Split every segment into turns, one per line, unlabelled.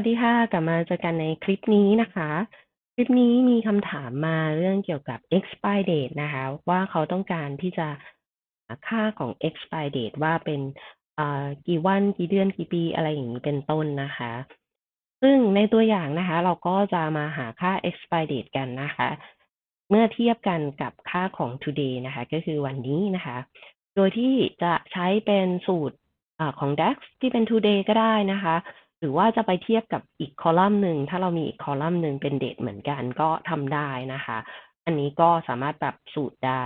วัสดีค่ะ กลับมาเจอกันในคลิปนี้นะคะ คลิปนี้มีคำถามมาเรื่องเกี่ยวกับ expire date นะคะ ว่าเขาต้องการที่จะหาค่าของ expire date ว่าเป็นกี่วันกี่เดือนกี่ปีอะไรอย่างนี้เป็นต้นนะคะ ซึ่งในตัวอย่างนะคะ เราก็จะมาหาค่า expire date กันนะคะ เมื่อเทียบกันกับค่าของ today นะคะ ก็คือวันนี้นะคะ โดยที่จะใช้เป็นสูตรอของ DAX ที่เป็น today ก็ได้นะคะ หรือว่าจะไปเทียบกับอีกคอลัมน์หนึ่งถ้าเรามีอีกคอลัมน์หนึ่งเป็น date เหมือนกันก็ทำได้นะคะ อันนี้ก็สามารถปรับสูตรได้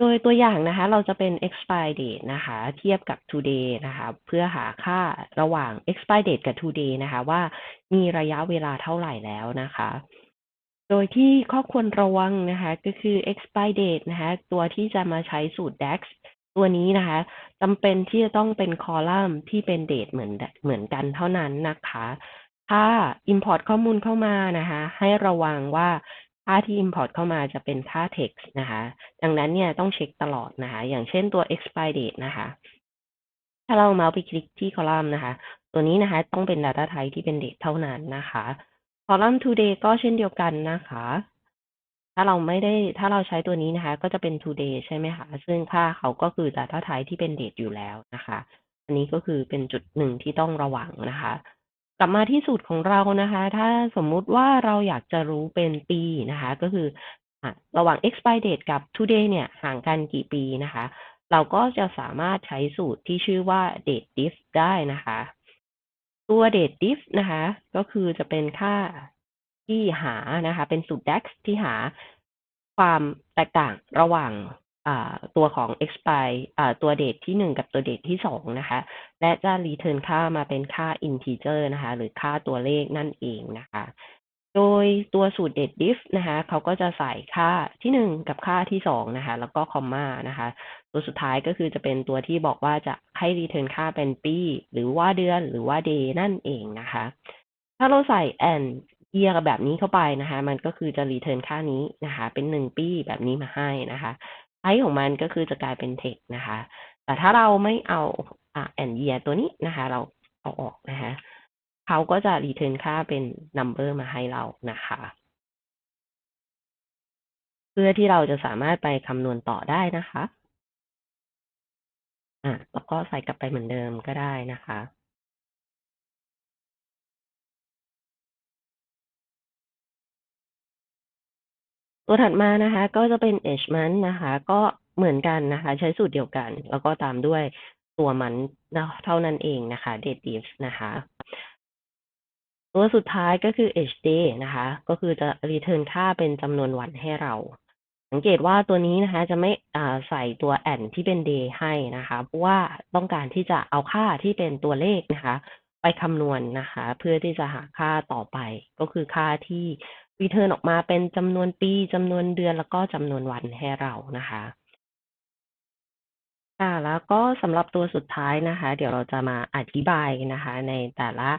โดยตัวอย่างนะคะ เราจะเป็น expire date นะคะ เทียบกับ today นะคะ เพื่อหาค่าระหว่าง expire date กับ today นะคะ ว่ามีระยะเวลาเท่าไหร่แล้วนะคะโดยที่ข้อควรระวังนะคะ ก็คือ expire date นะคะ ตัวที่จะมาใช้สูตร DAX ตัวนี้นะคะจำเป็นที่จะต้องเป็นคอลัมน์ที่เป็น date เหมือนเหมือนกันเท่านั้นนะคะ ถ้า import ข้อมูลเข้ามานะคะ ให้ระวังว่าค่าที่ import เข้ามาจะเป็นค่า text นะคะ ดังนั้นเนี่ยต้องเช็คตลอดนะคะ อย่างเช่นตัว expire date นะคะ ถ้าเราเมาส์ไปคลิกที่คอลัมน์นะคะ ตัวนี้นะคะต้องเป็น data type ที่เป็น date เท่านั้นนะคะ คอลัมน์ today ก็เช่นเดียวกันนะคะ ถ้าเราไม่ได้ถ้าเราใช้ตัวนี้นะคะ ก็จะเป็น today ใช่ไหมคะ ซึ่งค่าเขาก็คือ data type ที่เป็น date อยู่แล้วนะคะ อันนี้ก็คือเป็นจุดหนึ่งที่ต้องระวังนะคะ กลับมาที่สูตรของเรานะคะ ถ้าสมมุติว่าเราอยากจะรู้เป็นปีนะคะ ก็คือระหว่าง expire date กับ today เนี่ยห่างกันกี่ปีนะคะ เราก็จะสามารถใช้สูตรที่ชื่อว่า date diff ได้นะคะ ตัว date diff นะคะ ก็คือจะเป็นค่า ที่หานะคะ เป็นสูตร DAX ที่หาความแตกต่างระหว่างตัวของ expire ตัว date ที่หนึ่งกับตัว date ที่สองนะคะ และจะ return ค่ามาเป็นค่า integer นะคะ หรือค่าตัวเลขนั่นเองนะคะ โดยตัวสูตร date diff นะคะเขาก็จะใส่ค่าที่หนึ่งกับค่าที่สองนะคะ แล้วก็คอมมานะคะ ตัวสุดท้ายก็คือจะเป็นตัวที่บอกว่าจะให้ return ค่าเป็นปี หรือว่าเดือนหรือว่า day นั่นเองนะคะ ถ้าเราใส่ and year แบบนี้เข้าไปนะคะ มันก็คือจะ return ค่านี้นะคะ เป็นหนึ่งปีแบบนี้มาให้นะคะไซส์ของมันก็คือจะกลายเป็น text นะคะ แต่ถ้าเราไม่เอาแอ่า and year ตัวนี้นะคะ เราเอาออกนะคะเขาก็จะ return ค่าเป็น number มาให้เรานะคะ เพื่อที่เราจะสามารถไปคำนวณต่อได้นะคะอ่าแล้วก็ใส่กลับไปเหมือนเดิมก็ได้นะคะ ตัวถัดมานะคะ ก็จะเป็น age month นะคะ ก็เหมือนกันนะคะ ใช้สูตรเดียวกัน แล้วก็ตามด้วยตัวมันเท่านั้นเองนะคะ date diff นะคะ ตัวสุดท้ายก็คือ age day นะคะ ก็คือจะ return ค่าเป็นจำนวนวันให้เรา สังเกตว่าตัวนี้นะคะ จะไม่ใส่ตัว and ที่เป็น day ให้นะคะ เพราะว่าต้องการที่จะเอาค่าที่เป็นตัวเลขนะคะ ไปคำนวณนะคะ เพื่อที่จะหาค่าต่อไป ก็คือค่าที่ return ออกมาเป็นจำนวนปีจำนวนเดือนแล้วก็จำนวนวันให้เรานะคะค่ะแล้วก็สำหรับตัวสุดท้ายนะคะ เดี๋ยวเราจะมาอธิบายนะคะ ในแต่ละ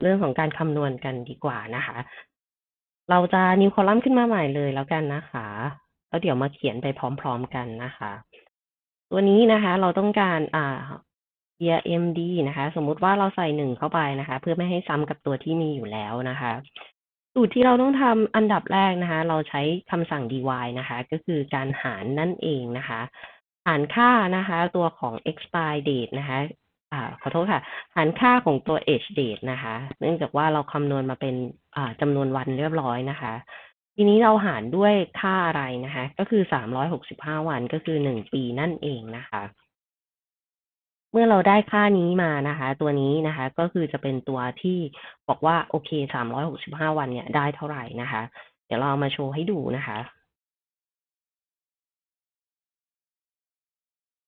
เรื่องของการคำนวณกันดีกว่านะคะ เราจะ new column ขึ้นมาใหม่เลยแล้วกันนะคะแล้วเดี๋ยวมาเขียนไปพร้อมๆกันนะคะ ตัวนี้นะคะเราต้องการอ่า year md นะคะ สมมุติว่าเราใส่หนึ่งเข้าไปนะคะ เพื่อไม่ให้ซ้ำกับตัวที่มีอยู่แล้วนะคะ สูตรที่เราต้องทำอันดับแรกนะคะ เราใช้คำสั่ง dy นะคะ ก็คือการหารนั่นเองนะคะ หารค่านะคะ ตัวของ expire date นะคะอ่าขอโทษค่ะ หารค่าของตัว age date นะคะ เนื่องจากว่าเราคำนวณมาเป็นอ่าจำนวนวันเรียบร้อยนะคะ ทีนี้เราหารด้วยค่าอะไรนะคะ ก็คือ 365 วันก็คือ 1 ปีนั่นเองนะคะ เมื่อเราได้ค่านี้มานะคะ ตัวนี้นะคะ ก็คือจะเป็นตัวที่บอกว่าโอเค365วันเนี่ยได้เท่าไหร่นะคะ เดี๋ยวเรามาโชว์ให้ดูนะคะ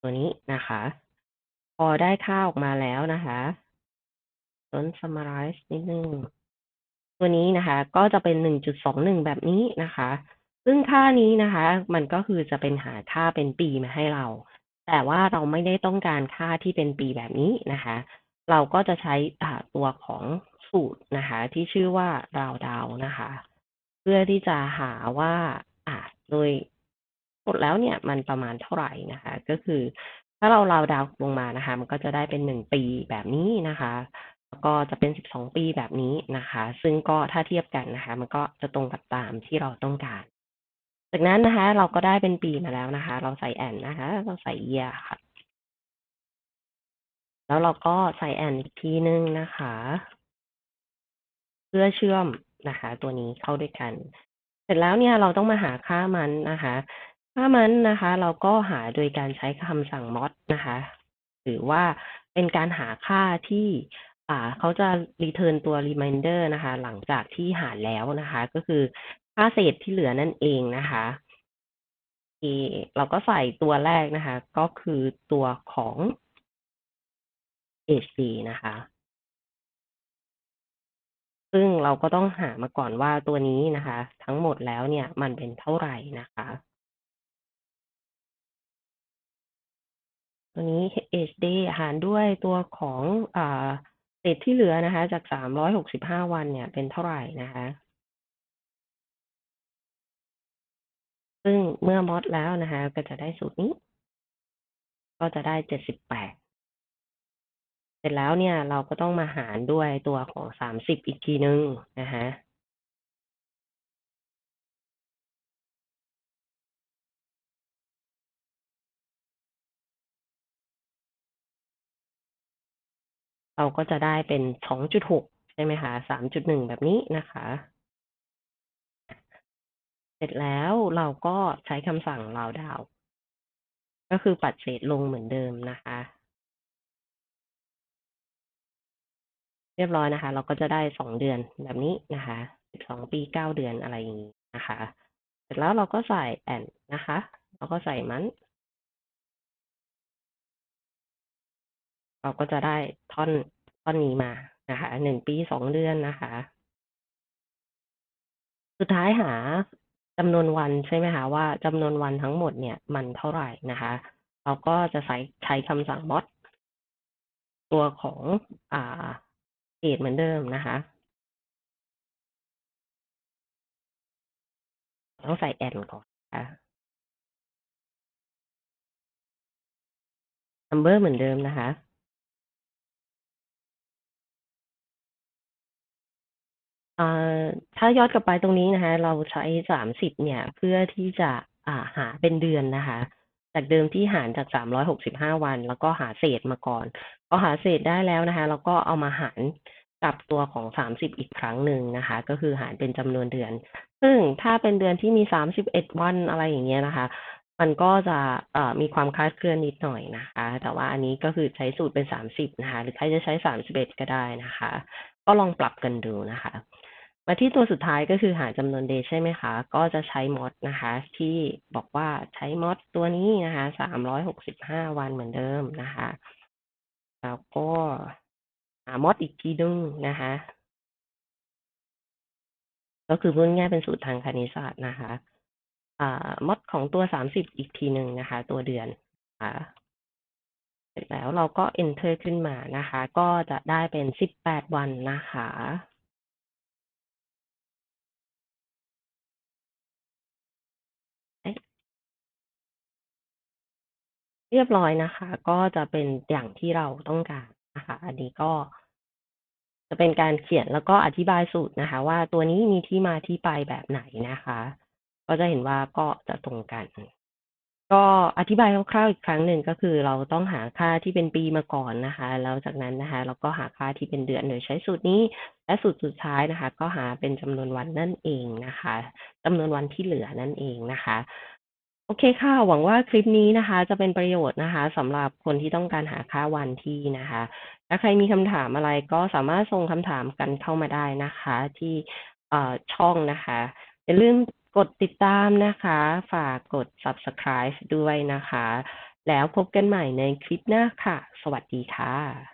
ตัวนี้นะคะ พอได้ค่าออกมาแล้วนะคะต้น summarize นิดนึงตัวนี้นะคะ ก็จะเป็น1.21แบบนี้นะคะ ซึ่งค่านี้นะคะ มันก็คือจะเป็นหาค่าเป็นปีมาให้เรา แต่ว่าเราไม่ได้ต้องการค่าที่เป็นปีแบบนี้นะคะ เราก็จะใช้ตัวของสูตรนะคะ ที่ชื่อว่า round down นะคะ เพื่อที่จะหาว่าอ่าโดยหมดแล้วเนี่ยมันประมาณเท่าไหร่นะคะ ก็คือ ถ้าเรา round down ลงมานะคะ มันก็จะได้เป็น1ปีแบบนี้นะคะแล้วก็จะเป็น 12 ปีแบบนี้นะคะ ซึ่งก็ถ้าเทียบกันนะคะ มันก็จะตรงกับตามที่เราต้องการ จากนั้นนะคะ เราก็ได้เป็นปีมาแล้วนะคะ เราใส่แอนนะคะ เราใส่ year ค่ะ แล้วเราก็ใส่แอนอีกทีหนึ่งนะคะ เพื่อเชื่อมนะคะ ตัวนี้เข้าด้วยกัน เสร็จแล้วเนี่ยเราต้องมาหาค่ามันนะคะ ค่ามันนะคะ เราก็หาโดยการใช้คำสั่ง mod นะคะ หรือว่าเป็นการหาค่าที่อ่าเขาจะ return ตัว reminder นะคะ หลังจากที่หารแล้วนะคะ ก็คือ ค่าเศษที่เหลือนั่นเองนะคะเอเราก็ใส่ตัวแรกนะคะ ก็คือตัวของ HD นะคะ ซึ่งเราก็ต้องหามาก่อนว่าตัวนี้นะคะ ทั้งหมดแล้วเนี่ยมันเป็นเท่าไหร่นะคะ ตัวนี้ HD หารด้วยตัวของอเศษที่เหลือนะคะ จาก 365 วันเนี่ยเป็นเท่าไหร่นะคะ ซึ่งเมื่อมอดแล้วนะคะ ก็จะได้สูตรนี้ ก็จะได้78เสร็จแล้วเนี่ยเราก็ต้องมาหารด้วยตัวของ30อีกทีหนึ่งนะคะเราก็จะได้เป็น2.6ใช่ไหมคะ3.1แบบนี้นะคะ เสร็จแล้วเราก็ใช้คำสั่ง round down ก็คือปัดเศษลงเหมือนเดิมนะคะ เรียบร้อยนะคะ เราก็จะได้2เดือนแบบนี้นะคะ12ปี9เดือนอะไรอย่างนี้นะคะ เสร็จแล้วเราก็ใส่แอนนะคะ เราก็ใส่มัน เราก็จะได้ท่อนท่อนนี้มานะคะ1ปี2เดือนนะคะ สุดท้ายหา จำนวนวันใช่ไหมคะว่าจำนวนวันทั้งหมดเนี่ยมันเท่าไหร่นะคะ เราก็จะใช้ใช้คำสั่ง mod ตัวของอ่าเกตเหมือนเดิมนะคะต้องใส่แอนก่อนนะคะ number เหมือนเดิมนะคะ อ่าถ้าย้อนกลับไปตรงนี้นะคะ เราใช้30เนี่ย เพื่อที่จะอ่าหาเป็นเดือนนะคะ จากเดิมที่หารจาก365วัน แล้วก็หาเศษมาก่อนพอหาเศษได้แล้วนะคะเราก็เอามาหารกับตัวของ30อีกครั้งหนึ่งนะคะ ก็คือหารเป็นจำนวนเดือน ซึ่งถ้าเป็นเดือนที่มี31วันอะไรอย่างเงี้ยนะคะ มันก็จะเอมีความคลาดเคลื่อนนิดหน่อยนะคะ แต่ว่าอันนี้ก็คือใช้สูตรเป็น30นะคะ หรือใครจะใช้31ก็ได้นะคะ ก็ลองปรับกันดูนะคะ มาที่ตัวสุดท้ายก็คือหาจำนวน day ใช่ไหมคะ ก็จะใช้ mod นะคะ ที่บอกว่าใช้ mod ตัวนี้นะคะ365วันเหมือนเดิมนะคะ แล้วก็หา mod อีกทีหนึงนะคะ ก็คือพูดง่ายเป็นสูตรทางคณิตศาสตร์นะคะอ่า mod ของตัว30อีกทีหนึ่งนะคะ ตัวเดือนนะคะเสร็จแล้วเราก็ enter ขึ้นมานะคะ ก็จะได้เป็น18วันนะคะ เรียบร้อยนะคะ ก็จะเป็นอย่างที่เราต้องการนะคะ อันนี้ก็จะเป็นการเขียนแล้วก็อธิบายสูตรนะคะ ว่าตัวนี้มีที่มาที่ไปแบบไหนนะคะ ก็จะเห็นว่าก็จะตรงกัน ก็อธิบายคร่าวๆอีกครั้งหนึ่งก็คือเราต้องหาค่าที่เป็นปีมาก่อนนะคะ แล้วจากนั้นนะคะ เราก็หาค่าที่เป็นเดือนโดยใช้สูตรนี้ และสูตรสุดท้ายนะคะ ก็หาเป็นจำนวนวันนั่นเองนะคะจำนวนวันที่เหลือนั่นเองนะคะ โอเคค่ะ หวังว่าคลิปนี้นะคะ จะเป็นประโยชน์นะคะสำหรับคนที่ต้องการหาค่าวันที่นะคะ ถ้าใครมีคำถามอะไรก็สามารถส่งคำถามกันเข้ามาได้นะคะ ที่ช่องนะคะอย่าลืมกดติดตามนะคะ ฝากกด subscribe ด้วยนะคะ แล้วพบกันใหม่ในคลิปหน้าค่ะ สวัสดีค่ะ